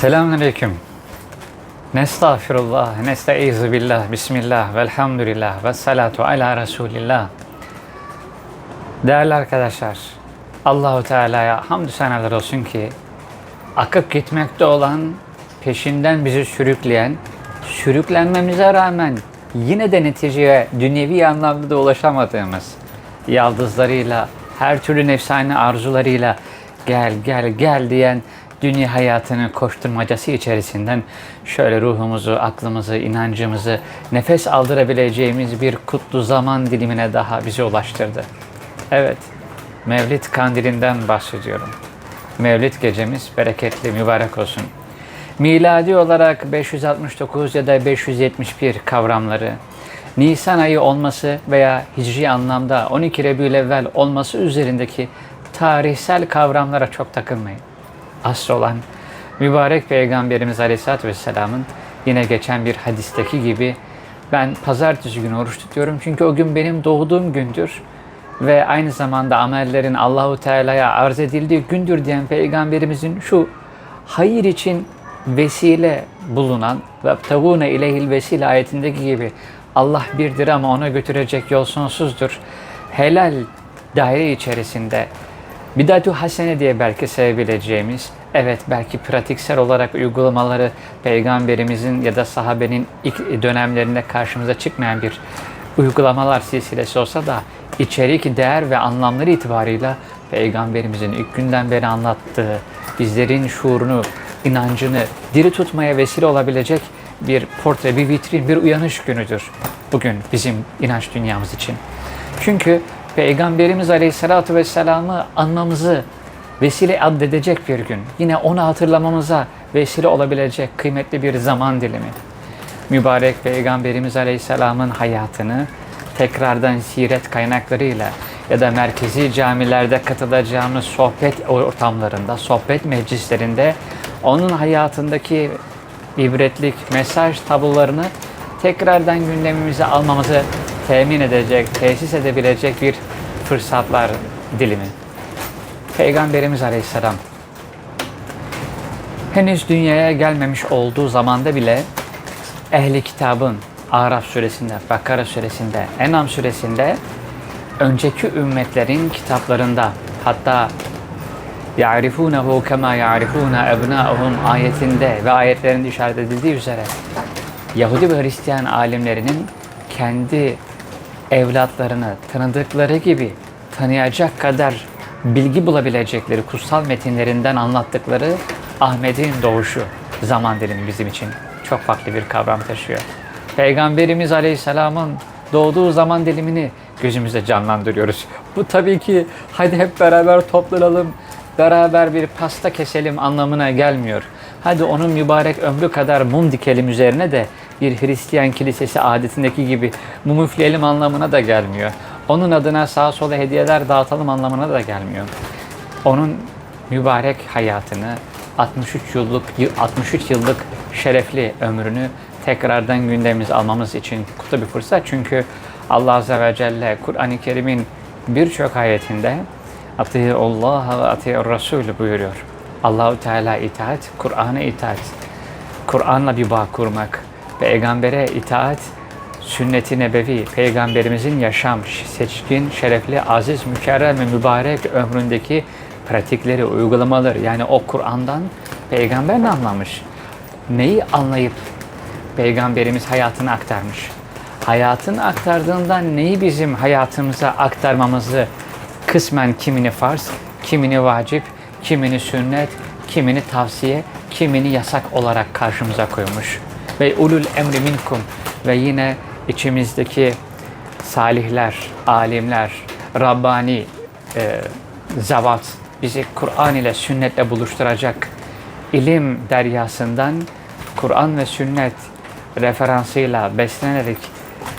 Selamünaleyküm. Nestağfirullah, nestaizu billah, bismillah, velhamdülillah, ve salatu ala Resulillah. Değerli arkadaşlar, Allahu Teala'ya hamdü senalar olsun ki akıp gitmekte olan, peşinden bizi sürükleyen, sürüklenmemize rağmen yine de neticeye dünyevi anlamda da ulaşamadığımız yaldızlarıyla, her türlü nefsane arzularıyla gel gel gel diyen dünya hayatının koşturmacası içerisinden şöyle ruhumuzu, aklımızı, inancımızı nefes aldırabileceğimiz bir kutlu zaman dilimine daha bizi ulaştırdı. Evet, Mevlid kandilinden bahsediyorum. Mevlid gecemiz bereketli, mübarek olsun. Miladi olarak 569 ya da 571 kavramları, Nisan ayı olması veya hicri anlamda 12 Rebülevvel olması üzerindeki tarihsel kavramlara çok takılmayın. Asıl olan mübarek Peygamberimiz Aleyhisselatü Vesselam'ın yine geçen bir hadisteki gibi ben pazartesi günü oruç tutuyorum çünkü o gün benim doğduğum gündür ve aynı zamanda amellerin Allahu Teala'ya arz edildiği gündür diyen peygamberimizin şu hayır için vesile bulunan ve tavune ileyhil vesile ayetindeki gibi Allah birdir ama ona götürecek yol sonsuzdur. Helal daire içerisinde Bidatu hasene diye belki sevebileceğimiz, evet belki pratiksel olarak uygulamaları peygamberimizin ya da sahabenin ilk dönemlerinde karşımıza çıkmayan bir uygulamalar silsilesi olsa da içerik, değer ve anlamları itibarıyla peygamberimizin ilk günden beri anlattığı, bizlerin şuurunu, inancını diri tutmaya vesile olabilecek bir portre, bir vitrin, bir uyanış günüdür bugün bizim inanç dünyamız için. Çünkü Peygamberimiz Aleyhisselatü Vesselam'ı anmamızı vesile addedecek bir gün. Yine onu hatırlamamıza vesile olabilecek kıymetli bir zaman dilimi. Mübarek Peygamberimiz Aleyhisselam'ın hayatını tekrardan siret kaynaklarıyla ya da merkezi camilerde katılacağımız sohbet ortamlarında, sohbet meclislerinde onun hayatındaki ibretlik mesaj tablolarını tekrardan gündemimize almamızı temin edecek, tesis edebilecek bir fırsatlar dilimi. Peygamberimiz Aleyhisselam henüz dünyaya gelmemiş olduğu zamanda bile ehli kitabın Araf suresinde, Bakara suresinde, Enam suresinde önceki ümmetlerin kitaplarında hatta يَعْرِفُونَهُ كَمَا يَعْرِفُونَ اَبْنَاءُهُمْ ayetinde ve ayetlerinde işaret edildiği üzere Yahudi ve Hristiyan alimlerinin kendi evlatlarını tanıdıkları gibi tanıyacak kadar bilgi bulabilecekleri kutsal metinlerinden anlattıkları Ahmet'in doğuşu zaman dilimi bizim için çok farklı bir kavram taşıyor. Peygamberimiz Aleyhisselam'ın doğduğu zaman dilimini gözümüzde canlandırıyoruz. Bu tabii ki hadi hep beraber toplanalım, beraber bir pasta keselim anlamına gelmiyor. Hadi onun mübarek ömrü kadar mum dikelim üzerine de bir Hristiyan kilisesi adetindeki gibi mum üfleyelim anlamına da gelmiyor. Onun adına sağa sola hediyeler dağıtalım anlamına da gelmiyor. Onun mübarek hayatını 63 yıllık 63 yıllık şerefli ömrünü tekrardan gündemimize almamız için kutu bir fırsat. Çünkü Allah Azze ve Celle Kur'an-ı Kerim'in birçok ayetinde Allah ve ati'ur Rasul buyuruyor. Allahu Teala itaat, Kur'an'a itaat. Kur'an'la bir bağ kurmak, peygambere itaat, sünnet-i nebevi, peygamberimizin yaşam, seçkin, şerefli, aziz, mükerrem ve mübarek ömründeki pratikleri, uygulamaları yani o Kur'an'dan peygamber ne anlamış? Neyi anlayıp peygamberimiz hayatını aktarmış? Hayatını aktardığından neyi bizim hayatımıza aktarmamızı kısmen kimini farz, kimini vacip, kimini sünnet, kimini tavsiye, kimini yasak olarak karşımıza koymuş. Ve ulul emri minkum ve yine içimizdeki salihler, alimler, Rabbani e, zavat bizi Kur'an ile sünnetle buluşturacak ilim deryasından Kur'an ve sünnet referansıyla beslenerek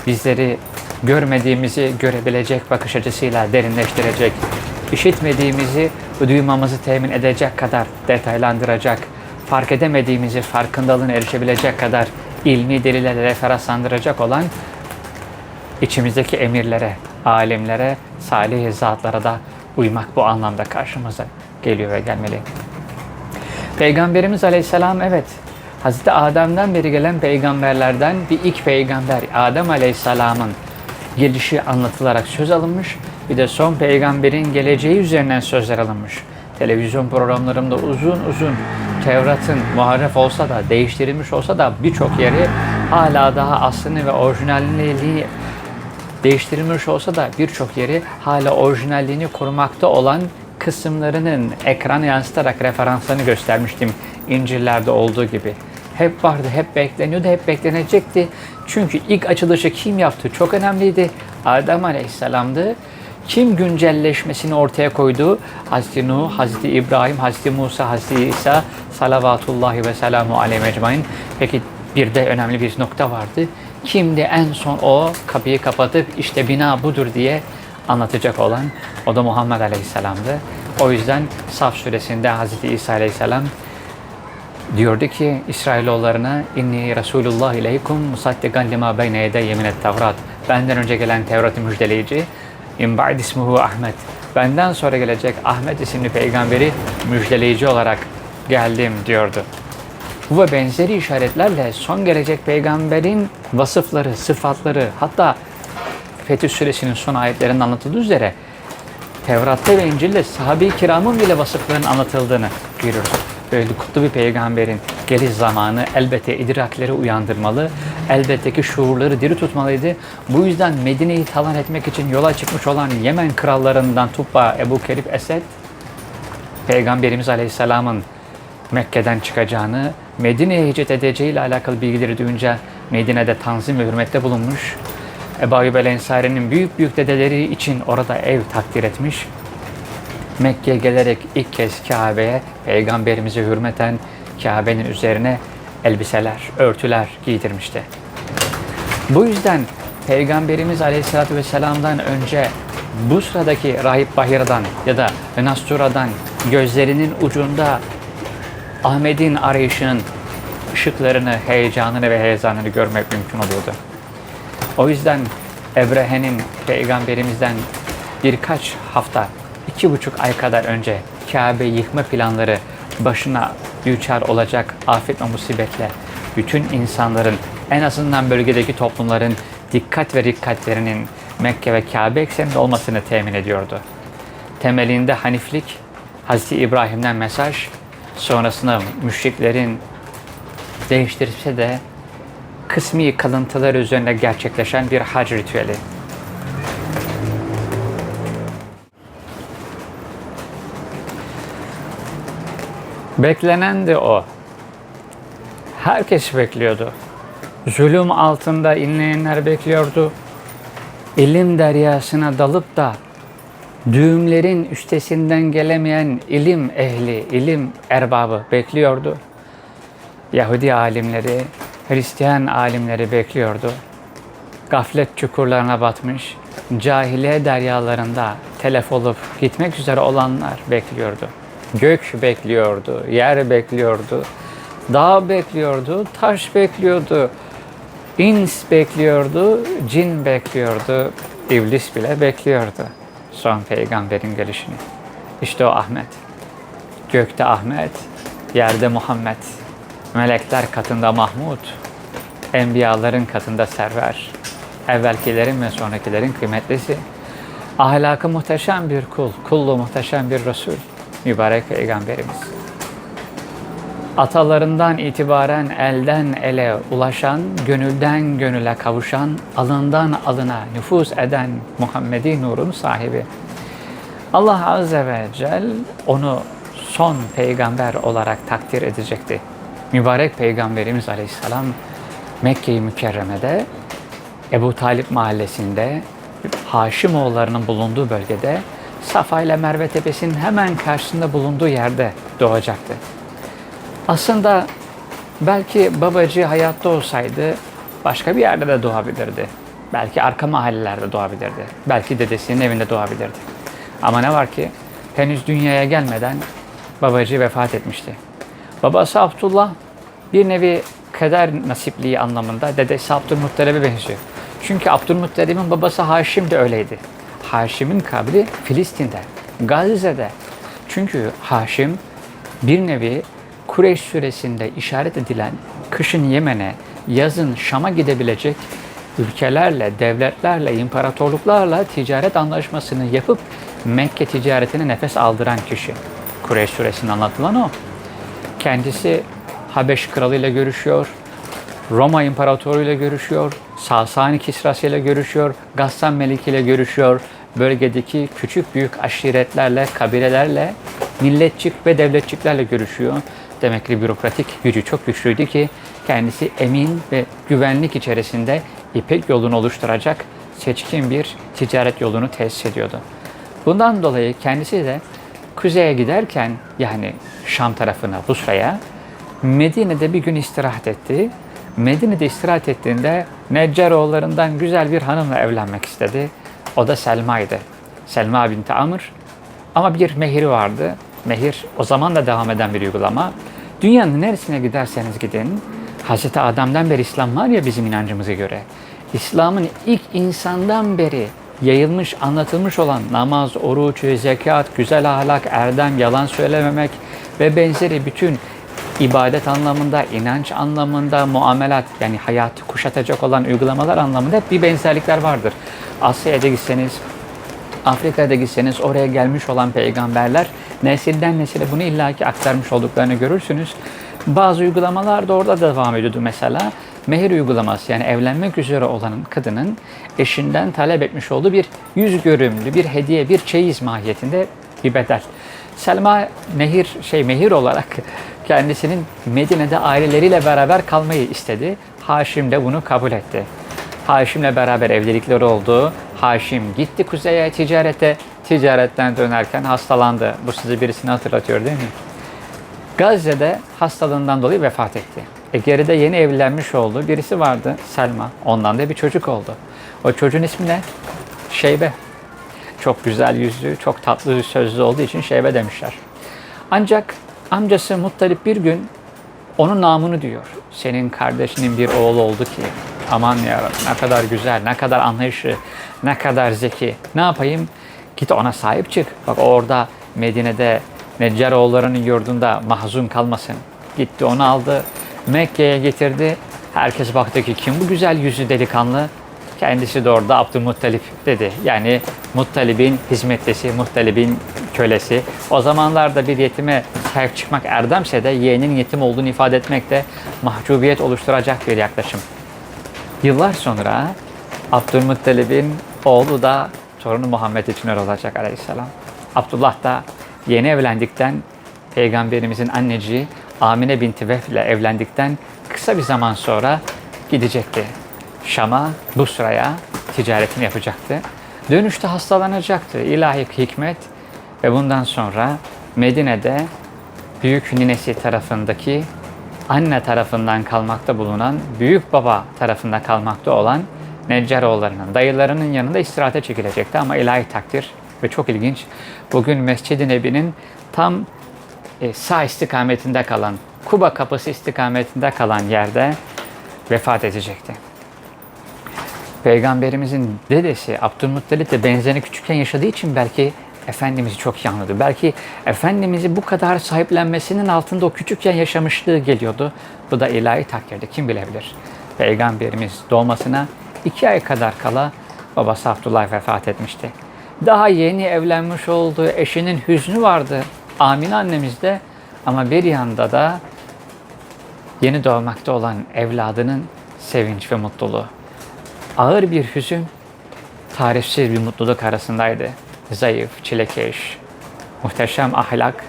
bizleri görmediğimizi görebilecek bakış açısıyla derinleştirecek, işitmediğimizi duymamızı temin edecek kadar detaylandıracak, fark edemediğimizi farkındalığına erişebilecek kadar ilmi delillerle referanslandıracak olan içimizdeki emirlere, alimlere, salih zatlara da uymak bu anlamda karşımıza geliyor ve gelmeli. Peygamberimiz Aleyhisselam evet Hazreti Adem'den beri gelen peygamberlerden bir ilk peygamber Adem Aleyhisselam'ın gelişi anlatılarak söz alınmış. Bir de son peygamberin geleceği üzerinden sözler alınmış. Televizyon programlarında uzun uzun Tevrat'ın muharref olsa da değiştirilmiş olsa da birçok yeri hala daha aslını ve orijinalliği değiştirilmiş olsa da birçok yeri hala orijinalliğini korumakta olan kısımlarının ekrana yansıtarak referanslarını göstermiştim İncil'lerde olduğu gibi. Hep vardı, hep bekleniyordu, hep beklenecekti. Çünkü ilk açılışı kim yaptı çok önemliydi. Adem Aleyhisselam'dı. Kim güncelleşmesini ortaya koydu? Hazreti Nuh, Hazreti İbrahim, Hazreti Musa, Hazreti İsa salavatullahi ve selamu aleyhi ecmain. Peki bir de önemli bir nokta vardı. Kimdi en son o kapıyı kapatıp işte bina budur diye anlatacak olan o da Muhammed Aleyhisselam'dı. O yüzden Saf suresinde Hazreti İsa Aleyhisselam diyordu ki İsrailoğullarına inni Resulullah ileykum musaddigan lima beyne yedeyye minet Tevrat. Benden önce gelen Tevrat'ı müjdeleyici. İn ba'd ismuhu Ahmet. Benden sonra gelecek Ahmet isimli peygamberi müjdeleyici olarak geldim diyordu. Bu ve benzeri işaretlerle son gelecek peygamberin vasıfları, sıfatları hatta Fetih Suresinin son ayetlerinde anlatıldığı üzere Tevrat'ta ve İncil'de sahabe-i kiramın bile vasıflarının anlatıldığını görüyoruz. Böyle kutlu bir peygamberin geliş zamanı elbette idrakleri uyandırmalı, elbette ki şuurları diri tutmalıydı. Bu yüzden Medine'yi talan etmek için yola çıkmış olan Yemen krallarından Tubba, Ebu Kerib Esed, Peygamberimiz Aleyhisselam'ın Mekke'den çıkacağını, Medine'ye hicret edeceği ile alakalı bilgileri duyunca Medine'de tanzim ve hürmette bulunmuş. Ebu Ayyub el büyük büyük dedeleri için orada ev takdir etmiş. Mekke'ye gelerek ilk kez Kabe'ye peygamberimize hürmeten Kabe'nin üzerine elbiseler, örtüler giydirmişti. Bu yüzden Peygamberimiz Aleyhisselatü Vesselam'dan önce bu sıradaki Rahip Bahira'dan ya da Nastura'dan gözlerinin ucunda Ahmet'in arayışının ışıklarını, heyecanını ve heyecanını görmek mümkün oluyordu. O yüzden Ebrehe'nin peygamberimizden birkaç hafta, iki buçuk ay kadar önce Kabe yıkma planları başına düçar olacak afet ve musibetle bütün insanların en azından bölgedeki toplumların dikkat ve dikkatlerinin Mekke ve Kabe ekseninde olmasını temin ediyordu. Temelinde Haniflik, Hazreti İbrahim'den mesaj, sonrasında müşriklerin değiştirse de kısmi kalıntılar üzerine gerçekleşen bir hac ritüeli. Beklenen de o. Herkes bekliyordu. Zulüm altında inleyenler bekliyordu. İlim deryasına dalıp da düğümlerin üstesinden gelemeyen ilim ehli, ilim erbabı bekliyordu. Yahudi alimleri, Hristiyan alimleri bekliyordu. Gaflet çukurlarına batmış, cahiliye deryalarında telef olup gitmek üzere olanlar bekliyordu. Gök bekliyordu, yer bekliyordu, dağ bekliyordu, taş bekliyordu, ins bekliyordu, cin bekliyordu, iblis bile bekliyordu son peygamberin gelişini. İşte o Ahmet. Gökte Ahmet, yerde Muhammed. Melekler katında Mahmud, enbiyaların katında server. Evvelkilerin ve sonrakilerin kıymetlisi. Ahlakı muhteşem bir kul, kullu muhteşem bir Resul. Mübarek Peygamberimiz. Atalarından itibaren elden ele ulaşan, gönülden gönüle kavuşan, alından alına nüfuz eden Muhammedi nurun sahibi. Allah Azze ve Celle onu son peygamber olarak takdir edecekti. Mübarek Peygamberimiz Aleyhisselam Mekke-i Mükerreme'de Ebu Talip mahallesinde Haşimoğullarının bulunduğu bölgede Safa ile Merve Tepesi'nin hemen karşısında bulunduğu yerde doğacaktı. Aslında belki babacı hayatta olsaydı başka bir yerde de doğabilirdi. Belki arka mahallelerde doğabilirdi. Belki dedesinin evinde doğabilirdi. Ama ne var ki henüz dünyaya gelmeden babacı vefat etmişti. Babası Abdullah bir nevi kader nasipliği anlamında dedesi Abdülmuttalib'e benziyor. Çünkü Abdülmuttalib'in babası Haşim de öyleydi. Haşim'in kabri Filistin'de, Gazze'de. Çünkü Haşim bir nevi Kureyş suresinde işaret edilen kışın Yemen'e, yazın Şam'a gidebilecek ülkelerle, devletlerle, imparatorluklarla ticaret anlaşmasını yapıp Mekke ticaretine nefes aldıran kişi. Kureyş suresinde anlatılan o. Kendisi Habeş kralıyla görüşüyor, Roma İmparatoru ile görüşüyor, Sasani Kisrası ile görüşüyor, Gassan Meliki ile görüşüyor. Bölgedeki küçük büyük aşiretlerle, kabilelerle, milletçik ve devletçiklerle görüşüyor. Demek ki bürokratik gücü çok güçlüydü ki kendisi emin ve güvenlik içerisinde İpek yolunu oluşturacak seçkin bir ticaret yolunu tesis ediyordu. Bundan dolayı kendisi de kuzeye giderken yani Şam tarafına, Busra'ya Medine'de bir gün istirahat etti. Medine'de istirahat ettiğinde Neccaroğullarından güzel bir hanımla evlenmek istedi. O da Selma'ydı. Selma binti Amr. Ama bir mehiri vardı. Mehir o zaman da devam eden bir uygulama. Dünyanın neresine giderseniz gidin, Hz. Adam'dan beri İslam var ya bizim inancımıza göre. İslam'ın ilk insandan beri yayılmış, anlatılmış olan namaz, oruç, zekat, güzel ahlak, erdem, yalan söylememek ve benzeri bütün ibadet anlamında, inanç anlamında, muamelat yani hayatı kuşatacak olan uygulamalar anlamında hep bir benzerlikler vardır. Asya'da gitseniz, Afrika'da gitseniz oraya gelmiş olan peygamberler nesilden nesile bunu illaki aktarmış olduklarını görürsünüz. Bazı uygulamalar da orada devam ediyordu mesela. Mehir uygulaması yani evlenmek üzere olan kadının eşinden talep etmiş olduğu bir yüz görümlü bir hediye, bir çeyiz mahiyetinde bir bedel. Selma mehir şey mehir olarak kendisinin Medine'de aileleriyle beraber kalmayı istedi. Haşim de bunu kabul etti. Haşim'le beraber evlilikleri oldu. Haşim gitti kuzeye ticarete. Ticaretten dönerken hastalandı. Bu sizi birisini hatırlatıyor değil mi? Gazze'de hastalığından dolayı vefat etti. E geride yeni evlenmiş olduğu birisi vardı Selma. Ondan da bir çocuk oldu. O çocuğun ismi ne? Şeybe. Çok güzel yüzlü, çok tatlı sözlü olduğu için Şeybe demişler. Ancak amcası Muttalip bir gün onun namını diyor. Senin kardeşinin bir oğlu oldu ki aman ya ne kadar güzel, ne kadar anlayışı, ne kadar zeki. Ne yapayım? Git ona sahip çık. Bak orada Medine'de Neccaroğullarının yurdunda mahzun kalmasın. Gitti onu aldı, Mekke'ye getirdi. Herkes baktı ki kim bu güzel yüzlü delikanlı? Kendisi de orada Abdülmuttalip dedi. Yani Muttalib'in hizmetlisi, Muttalib'in kölesi. O zamanlarda bir yetime sahip çıkmak erdemse de yeğenin yetim olduğunu ifade etmek de mahcubiyet oluşturacak bir yaklaşım. Yıllar sonra Abdülmuttalib'in oğlu da torunu Muhammed için olacak aleyhisselam. Abdullah da yeni evlendikten Peygamberimizin anneciği Amine binti Vehb ile evlendikten kısa bir zaman sonra gidecekti. Şam'a, Busra'ya ticaretini yapacaktı. Dönüşte hastalanacaktı. İlahi hikmet ve bundan sonra Medine'de büyük ninesi tarafındaki anne tarafından kalmakta bulunan büyük baba tarafında kalmakta olan Neccaroğullarının, dayılarının yanında istirahate çekilecekti ama ilahi takdir ve çok ilginç. Bugün Mescid-i Nebi'nin tam e, sağ istikametinde kalan, Kuba kapısı istikametinde kalan yerde vefat edecekti. Peygamberimizin dedesi Abdülmuttalip de benzerini küçükken yaşadığı için belki Efendimiz'i çok iyi. Belki Efendimiz'i bu kadar sahiplenmesinin altında o küçükken yaşamışlığı geliyordu. Bu da ilahi takdirdi. Kim bilebilir? Peygamberimiz doğmasına iki ay kadar kala babası Abdullah vefat etmişti. Daha yeni evlenmiş olduğu eşinin hüznü vardı. Amine annemizde ama bir yanda da yeni doğmakta olan evladının sevinç ve mutluluğu. Ağır bir hüzün, tarifsiz bir mutluluk arasındaydı. Zayıf, çilekeş, muhteşem ahlak,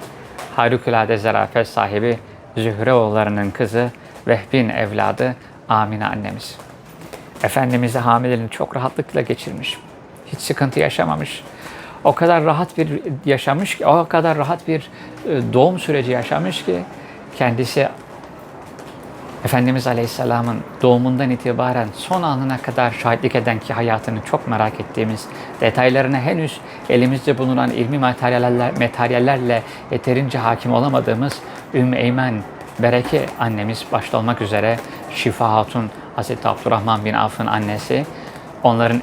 harikulade zarafet sahibi Zühre oğullarının kızı Vehbin evladı Amine annemiz. Efendimiz'i hamileliğini çok rahatlıkla geçirmiş. Hiç sıkıntı yaşamamış. O kadar rahat bir yaşamış ki, o kadar rahat bir e, doğum süreci yaşamış ki kendisi Efendimiz Aleyhisselam'ın doğumundan itibaren son anına kadar şahitlik eden ki hayatını çok merak ettiğimiz detaylarına henüz elimizde bulunan ilmi materyaller, materyallerle yeterince hakim olamadığımız Ümmü Eymen Bereke annemiz başta olmak üzere Şifa Hatun Hazreti Abdurrahman bin Avf'ın annesi onların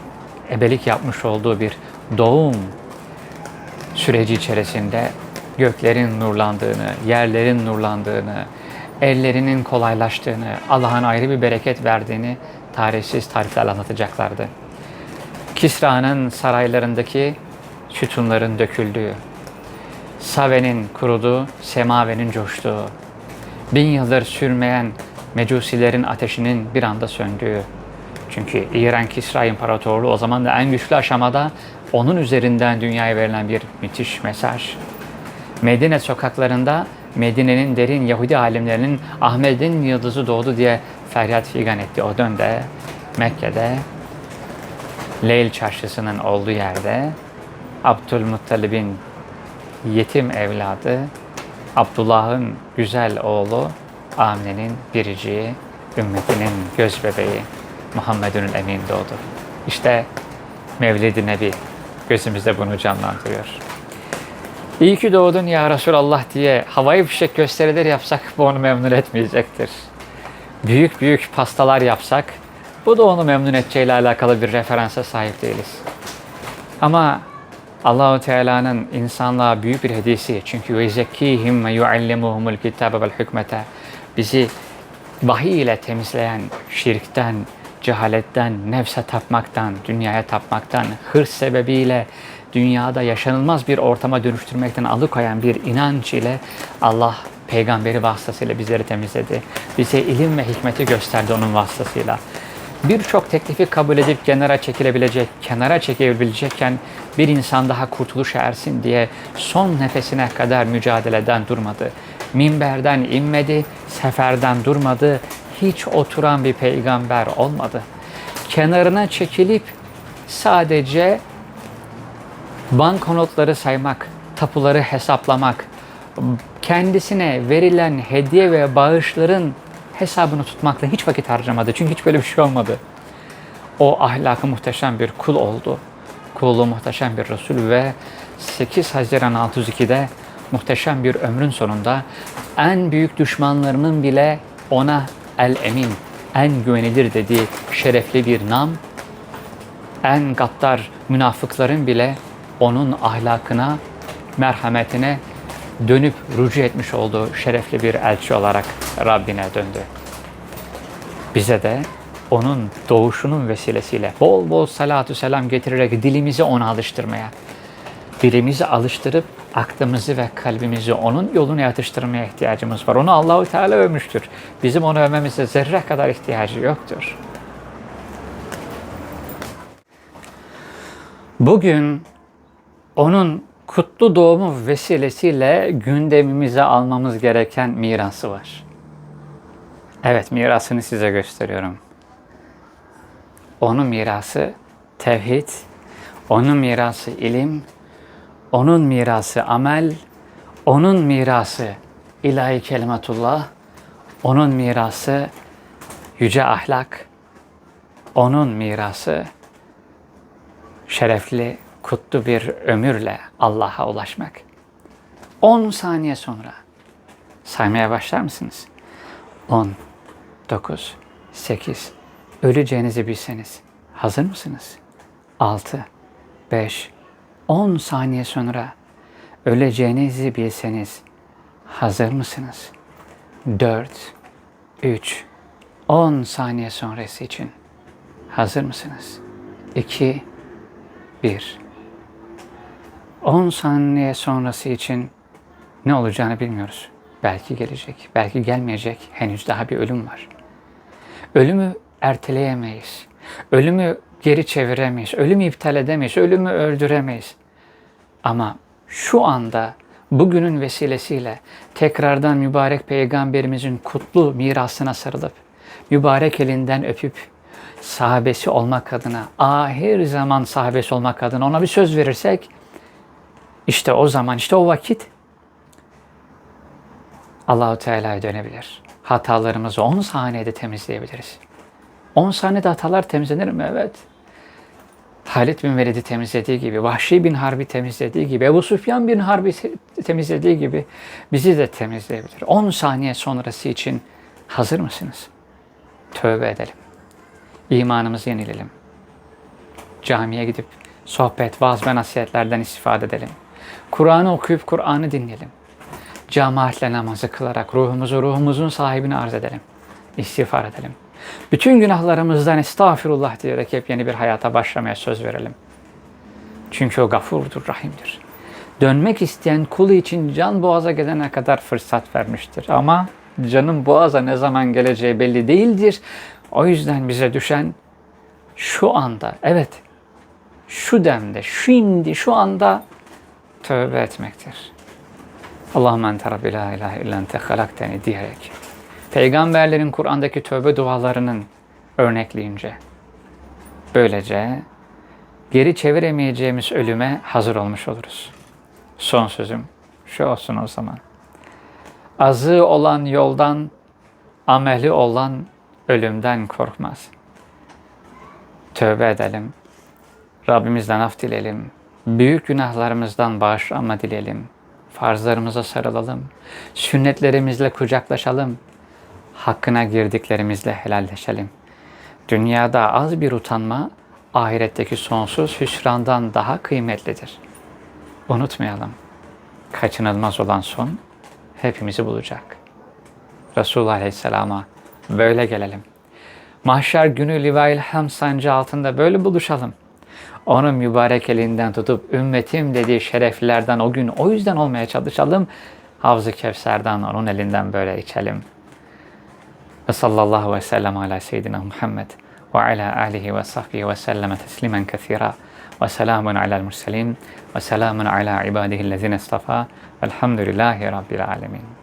ebelik yapmış olduğu bir doğum süreci içerisinde göklerin nurlandığını, yerlerin nurlandığını, ellerinin kolaylaştığını, Allah'ın ayrı bir bereket verdiğini tarihsiz tariflerle anlatacaklardı. Kisra'nın saraylarındaki sütunların döküldüğü, Save'nin kuruduğu, Semave'nin coştuğu, bin yıldır sürmeyen mecusilerin ateşinin bir anda söndüğü. Çünkü İran Kisra İmparatorluğu o zaman da en güçlü aşamada onun üzerinden dünyaya verilen bir müthiş mesaj. Medine sokaklarında Medine'nin derin Yahudi alimlerinin Ahmet'in yıldızı doğdu diye feryat figan etti. O dönemde Mekke'de Leyl çarşısının olduğu yerde Abdülmuttalib'in yetim evladı Abdullah'ın güzel oğlu Amine'nin biriciği, ümmetinin göz bebeği Muhammed'ün Emin doğdu. İşte Mevlid-i Nebi gözümüzde bunu canlandırıyor. İyi ki doğdun ya Resulallah diye havai fişek gösterileri yapsak bu onu memnun etmeyecektir. Büyük büyük pastalar yapsak bu da onu memnun edeceğiyle alakalı bir referansa sahip değiliz. Ama Allahu Teala'nın insanlığa büyük bir hediyesi. Çünkü ve zekkihim ve yuallimuhumul kitabe vel hükmete. Bizi vahiy ile temizleyen şirkten, cehaletten, nefse tapmaktan, dünyaya tapmaktan, hırs sebebiyle dünyada yaşanılmaz bir ortama dönüştürmekten alıkoyan bir inanç ile Allah peygamberi vasıtasıyla bizleri temizledi. Bize ilim ve hikmeti gösterdi onun vasıtasıyla. Birçok teklifi kabul edip kenara çekilebilecek, kenara çekilebilecekken bir insan daha kurtuluşa ersin diye son nefesine kadar mücadeleden durmadı. Minberden inmedi, seferden durmadı, hiç oturan bir peygamber olmadı. Kenarına çekilip sadece banknotları saymak, tapuları hesaplamak, kendisine verilen hediye ve bağışların hesabını tutmakla hiç vakit harcamadı. Çünkü hiç böyle bir şey olmadı. O ahlakı muhteşem bir kul oldu. Kulluğu muhteşem bir Resul ve 8 Haziran 602'de muhteşem bir ömrün sonunda en büyük düşmanlarının bile ona el-emin, en güvenilir dediği şerefli bir nam, en gaddar münafıkların bile onun ahlakına, merhametine dönüp rücu etmiş olduğu şerefli bir elçi olarak Rabbine döndü. Bize de onun doğuşunun vesilesiyle bol bol salatü selam getirerek dilimizi ona alıştırmaya, dilimizi alıştırıp aklımızı ve kalbimizi onun yoluna yatıştırmaya ihtiyacımız var. Onu Allahu Teala övmüştür. Bizim onu övmemize zerre kadar ihtiyacı yoktur. Bugün onun kutlu doğumu vesilesiyle gündemimize almamız gereken mirası var. Evet mirasını size gösteriyorum. Onun mirası tevhid, onun mirası ilim, onun mirası amel, onun mirası ilahi kelimatullah, onun mirası yüce ahlak, onun mirası şerefli, kutlu bir ömürle Allah'a ulaşmak. 10 saniye sonra saymaya başlar mısınız? 10, 9, 8, öleceğinizi bilseniz hazır mısınız? 6, 5, 10 saniye sonra öleceğinizi bilseniz hazır mısınız? 4, 3, 10 saniye sonrası için hazır mısınız? 2, 1. 10 saniye sonrası için ne olacağını bilmiyoruz. Belki gelecek, belki gelmeyecek. Henüz daha bir ölüm var. Ölümü erteleyemeyiz. Ölümü geri çeviremeyiz. Ölümü iptal edemeyiz. Ölümü öldüremeyiz. Ama şu anda bugünün vesilesiyle tekrardan mübarek peygamberimizin kutlu mirasına sarılıp mübarek elinden öpüp sahabesi olmak adına, ahir zaman sahabesi olmak adına ona bir söz verirsek işte o zaman, işte o vakit Allahu Teala'ya dönebilir. Hatalarımızı 10 saniyede temizleyebiliriz. 10 saniyede hatalar temizlenir mi? Evet. Halit bin Velid'i temizlediği gibi, Vahşi bin Harbi temizlediği gibi, Ebu Sufyan bin Harbi temizlediği gibi bizi de temizleyebilir. 10 saniye sonrası için hazır mısınız? Tövbe edelim. İmanımızı yenilelim. Camiye gidip sohbet, vaaz ve nasihatlerden istifade edelim. Kur'an'ı okuyup Kur'an'ı dinleyelim. Cemaatle namazı kılarak ruhumuzu ruhumuzun sahibine arz edelim. İstiğfar edelim. Bütün günahlarımızdan estağfirullah diyerek hep yeni bir hayata başlamaya söz verelim. Çünkü o gafurdur, rahimdir. Dönmek isteyen kulu için can boğaza gelene kadar fırsat vermiştir. Ama canın boğaza ne zaman geleceği belli değildir. O yüzden bize düşen şu anda, evet, şu demde, şimdi, şu anda tövbe etmektir. Allahümme ente Rabbi la ilahe illa ente halakteni diyerek. Peygamberlerin Kur'an'daki tövbe dualarının örnekleyince böylece geri çeviremeyeceğimiz ölüme hazır olmuş oluruz. Son sözüm şu olsun o zaman. Azı olan yoldan, ameli olan ölümden korkmaz. Tövbe edelim. Rabbimizden af dileyelim. Büyük günahlarımızdan bağışlanma dileyelim. Farzlarımıza sarılalım. Sünnetlerimizle kucaklaşalım. Hakkına girdiklerimizle helalleşelim. Dünyada az bir utanma, ahiretteki sonsuz hüsrandan daha kıymetlidir. Unutmayalım. Kaçınılmaz olan son hepimizi bulacak. Resulullah Aleyhisselam'a böyle gelelim. Mahşer günü Livail Ham sancı altında böyle buluşalım. Onun mübarek elinden tutup ümmetim dediği şereflilerden o gün o yüzden olmaya çalışalım. Havz-ı Kevser'den onun elinden böyle içelim. Ve sallallahu ve sellem ala seyyidina Muhammed ve ala alihi ve sahbihi ve selleme teslimen kethira ve selamun alel murselin ve selamun ala ibadihi lezine istafa velhamdülillahi rabbil alemin.